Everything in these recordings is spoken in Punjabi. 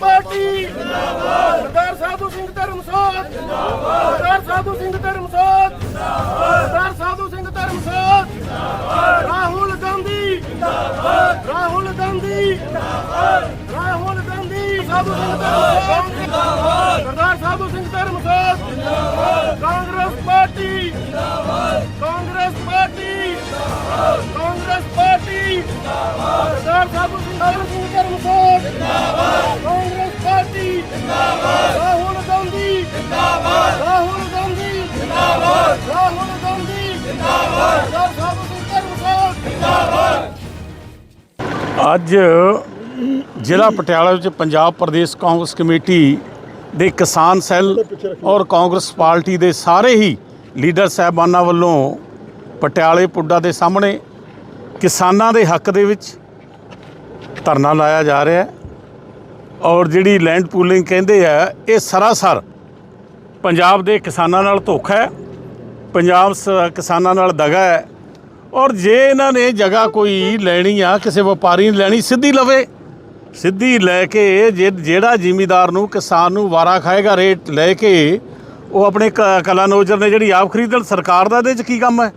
ਪਾਰਟੀ। ਜਿੰਦਾਬਾਦ ਸਰਦਾਰ ਸਾਧੂ ਸਿੰਘ ਧਰਮਸੋਤ ਜਿੰਦਾਬਾਦ ਸਰਦਾਰ ਸਾਧੂ ਸਿੰਘ ਧਰਮਸੋਤ ਜਿੰਦਾਬਾਦ ਸਰਦਾਰ ਸਾਧੂ ਸਿੰਘ ਧਰਮਸੋਤ ਜਿੰਦਾਬਾਦ ਰਾਹੁਲ ਗਾਂਧੀ। ਜਿੰਦਾਬਾਦ ਰਾਹੁਲ ਗਾਂਧੀ। ਜਿੰਦਾਬਾਦ ਰਾਹੁਲ ਗਾਂਧੀ ਸਾਧੂ ਸਿੰਘ ਧਰਮਸੋਤ ਜਿੰਦਾਬਾਦ ਸਰਦਾਰ ਸਾਧੂ ਸਿੰਘ ਧਰਮਸੋਤ ਜਿੰਦਾਬਾਦ ਕਾਂਗਰਸ ਪਾਰਟੀ। ਜਿੰਦਾਬਾਦ ਕਾਂਗਰਸ ਪਾਰਟੀ। ਜਿੰਦਾਬਾਦ ਕਾਂਗਰਸ ਪਾਰਟੀ। ਜਿੰਦਾਬਾਦ ਸਰਦਾਰ ਸਾਧੂ ਸਿੰਘ ਧਰਮਸੋਤ ਜਿੰਦਾਬਾਦ ਕਾਂਗਰਸ ਜਿੰਦਾਬਾਦ ਰਾਹੁਲ ਗਾਂਧੀ। ਜਿੰਦਾਬਾਦ। ਰਾਹੁਲ ਗਾਂਧੀ। ਜਿੰਦਾਬਾਦ। ਰਾਹੁਲ ਗਾਂਧੀ। ਜਿੰਦਾਬਾਦ। ਸਰਦਾਰ ਸਾਧੂ ਸਿੰਘ ਧਰਮਸੋਤ ਜਿੰਦਾਬਾਦ। ਅੱਜ ਜ਼ਿਲ੍ਹਾ ਪਟਿਆਲਾ ਵਿੱਚ ਪੰਜਾਬ ਪ੍ਰਦੇਸ਼ ਕਾਂਗਰਸ ਕਮੇਟੀ ਦੇ ਕਿਸਾਨ ਸੈੱਲ ਔਰ ਕਾਂਗਰਸ ਪਾਰਟੀ ਦੇ ਸਾਰੇ ਹੀ ਲੀਡਰ ਸਾਹਿਬਾਨਾਂ ਵੱਲੋਂ ਪਟਿਆਲੇ ਪੁੱਡਾ ਦੇ ਸਾਹਮਣੇ ਕਿਸਾਨਾਂ ਦੇ ਹੱਕ ਦੇ ਵਿੱਚ ਧਰਨਾ ਲਾਇਆ ਜਾ ਰਿਹਾ ਹੈ। ਔਰ ਜਿਹੜੀ ਲੈਂਡ ਪੂਲਿੰਗ ਕਹਿੰਦੇ ਆ ਇਹ ਸਰਾਸਰ ਪੰਜਾਬ ਦੇ ਕਿਸਾਨਾਂ ਨਾਲ ਧੋਖਾ ਹੈ ਪੰਜਾਬ ਸ- ਕਿਸਾਨਾਂ ਨਾਲ ਦਗਾ ਹੈ ਔਰ ਜੇ ਇਹਨਾਂ ਨੇ ਜਗ੍ਹਾ ਕੋਈ ਲੈਣੀ ਆ ਕਿਸੇ ਵਪਾਰੀ ਨੇ ਲੈਣੀ ਸਿੱਧੀ ਲਵੇ। ਸਿੱਧੀ ਲੈ ਕੇ ਜੇ ਜਿਹੜਾ ਜ਼ਿਮੀਦਾਰ ਨੂੰ ਕਿਸਾਨ ਨੂੰ ਵਾਰਾ ਖਾਏਗਾ ਰੇਟ ਲੈ ਕੇ ਉਹ ਆਪਣੇ ਕ- ਕਲਾਨੌਜਰ ਨੇ ਜਿਹੜੀ ਆਪ ਖਰੀਦਣ ਸਰਕਾਰ ਦਾ ਇਹਦੇ 'ਚ ਕੀ ਕੰਮ ਹੈ?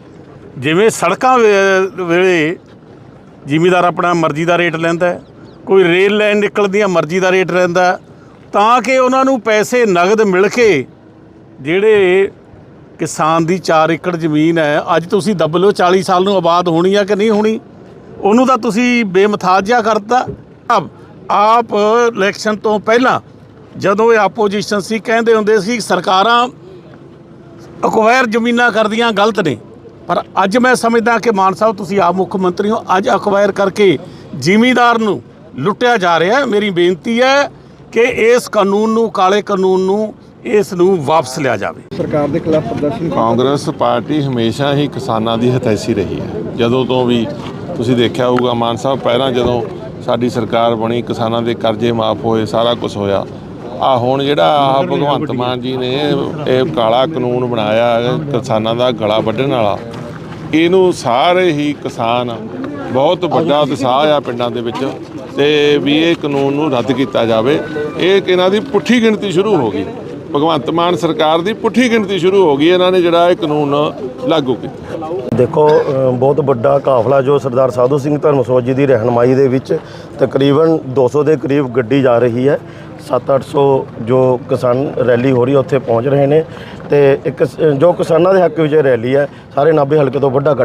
ਜਿਵੇਂ ਸੜਕਾਂ ਵੇ- ਵੇਲੇ ਜ਼ਿਮੀਦਾਰ ਆਪਣਾ ਮਰਜ਼ੀ ਦਾ ਰੇਟ ਲੈਂਦਾ ਹੈ, ਕੋਈ ਰੇਲ ਲਾਈਨ ਨਿਕਲਦੀਆਂ, ਮਰਜ਼ੀ ਦਾ ਰੇਟ ਰਹਿੰਦਾ। ਤਾਂ ਕਿ ਉਹਨਾਂ ਨੂੰ ਪੈਸੇ, ਨਗਦ ਮਿਲ ਕੇ ਜਿਹੜੇ ਕਿਸਾਨ ਦੀ 4 ਏਕੜ ਜ਼ਮੀਨ ਹੈ, ਅੱਜ ਤੁਸੀਂ ਦੱਬ ਲਓ 40 ਸਾਲ ਨੂੰ ਆਬਾਦ ਹੋਣੀ ਆ ਕਿ ਨਹੀਂ ਹੋਣੀ, ਉਹਨੂੰ ਤਾਂ ਤੁਸੀਂ ਬੇਮਥਾਜ ਕਰਤਾ। ਆਪ ਆਪ ਇਲੈਕਸ਼ਨ ਤੋਂ ਪਹਿਲਾਂ ਜਦੋਂ ਇਹ ਆਪੋਜੀਸ਼ਨ ਸੀ, ਕਹਿੰਦੇ ਹੁੰਦੇ ਸੀ, ਸਰਕਾਰਾਂ ਅਕਵਾਇਰ ਜ਼ਮੀਨਾਂ ਕਰਦੀਆਂ ਗਲਤ ਨੇ। ਪਰ ਅੱਜ ਮੈਂ ਸਮਝਦਾ ਕਿ ਮਾਨ ਸਾਹਿਬ, ਤੁਸੀਂ ਆਪ ਮੁੱਖ ਮੰਤਰੀ ਹੋ, ਅੱਜ ਅਕਵਾਇਰ ਕਰਕੇ ਜ਼ਿਮੀਦਾਰ ਨੂੰ ਲੁੱਟਿਆ ਜਾ ਰਿਹਾ ਹੈ। ਮੇਰੀ ਬੇਨਤੀ ਹੈ ਕਿ ਇਸ ਕਾਨੂੰਨ ਨੂੰ ਕਾਲੇ ਕਾਨੂੰਨ ਨੂੰ ਇਸ ਨੂੰ ਵਾਪਸ ਲਿਆ ਜਾਵੇ। ਸਰਕਾਰ ਦੇ ਖਿਲਾਫ ਪ੍ਰਦਰਸ਼ਨ ਕਾਂਗਰਸ ਪਾਰਟੀ ਹਮੇਸ਼ਾ ਹੀ ਕਿਸਾਨਾਂ ਦੀ ਹਤੈਸ਼ੀ ਰਹੀ ਹੈ। ਜਦੋਂ ਤੋਂ ਵੀ ਤੁਸੀਂ ਦੇਖਿਆ ਹੋਊਗਾ ਮਾਨ ਸਾਹਿਬ ਪਹਿਲਾਂ ਜਦੋਂ ਸਾਡੀ ਸਰਕਾਰ ਬਣੀ ਕਿਸਾਨਾਂ ਦੇ ਕਰਜ਼ੇ ਮਾਫ ਹੋਏ ਸਾਰਾ ਕੁਝ ਹੋਇਆ ਆ ਹੁਣ ਜਿਹੜਾ ਆਹ ਭਗਵੰਤ ਮਾਨ ਜੀ ਨੇ ਇਹ ਕਾਲਾ ਕਾਨੂੰਨ ਬਣਾਇਆ ਕਿਸਾਨਾਂ ਦਾ ਗਲਾ ਵੱਢਣ ਵਾਲਾ ਇਹਨੂੰ ਸਾਰੇ ਹੀ ਕਿਸਾਨ ਬਹੁਤ ਵੱਡਾ ਉਤਸ਼ਾਹ ਆ ਪਿੰਡਾਂ ਦੇ ਵਿੱਚ। ਤੇ ਵੀ ਇਹ ਕਾਨੂੰਨ ਨੂੰ ਰੱਦ ਕੀਤਾ ਜਾਵੇ। ਇਹ ਇਹਨਾਂ ਦੀ ਪੁੱਠੀ ਗਿਣਤੀ ਸ਼ੁਰੂ ਹੋ ਗਈ। ਭਗਵੰਤ ਮਾਨ ਸਰਕਾਰ ਦੀ ਪੁੱਠੀ ਗਿਣਤੀ ਸ਼ੁਰੂ ਹੋ ਗਈ। ਇਹਨਾਂ ਨੇ ਜਿਹੜਾ ਇਹ ਕਾਨੂੰਨ ਲਾਗੂ ਕੀਤਾ। ਦੇਖੋ ਬਹੁਤ ਵੱਡਾ ਕਾਫਲਾ ਜੋ ਸਰਦਾਰ ਸਾਧੂ ਸਿੰਘ ਧਰਮਸੋਤ ਜੀ ਦੀ ਰਹਿਨਮਾਈ ਦੇ ਵਿੱਚ ਤਕਰੀਬਨ 200 ਦੇ ਕਰੀਬ ਗੱਡੀ ਜਾ ਰਹੀ ਹੈ। 7-800 ਜੋ ਕਿਸਾਨ ਰੈਲੀ ਹੋ ਰਹੀ ਹੈ, ਉੱਥੇ ਪਹੁੰਚ ਰਹੇ ਨੇ। ਤੇ ਇੱਕ ਜੋ ਕਿਸਾਨਾਂ ਦੇ ਹੱਕ ਵਿੱਚ ਇਹ ਰੈਲੀ ਹੈ, ਸਾਰੇ ਨਾਭੇ ਹਲਕੇ ਤੋਂ ਵੱਡਾ ਇਕੱਠ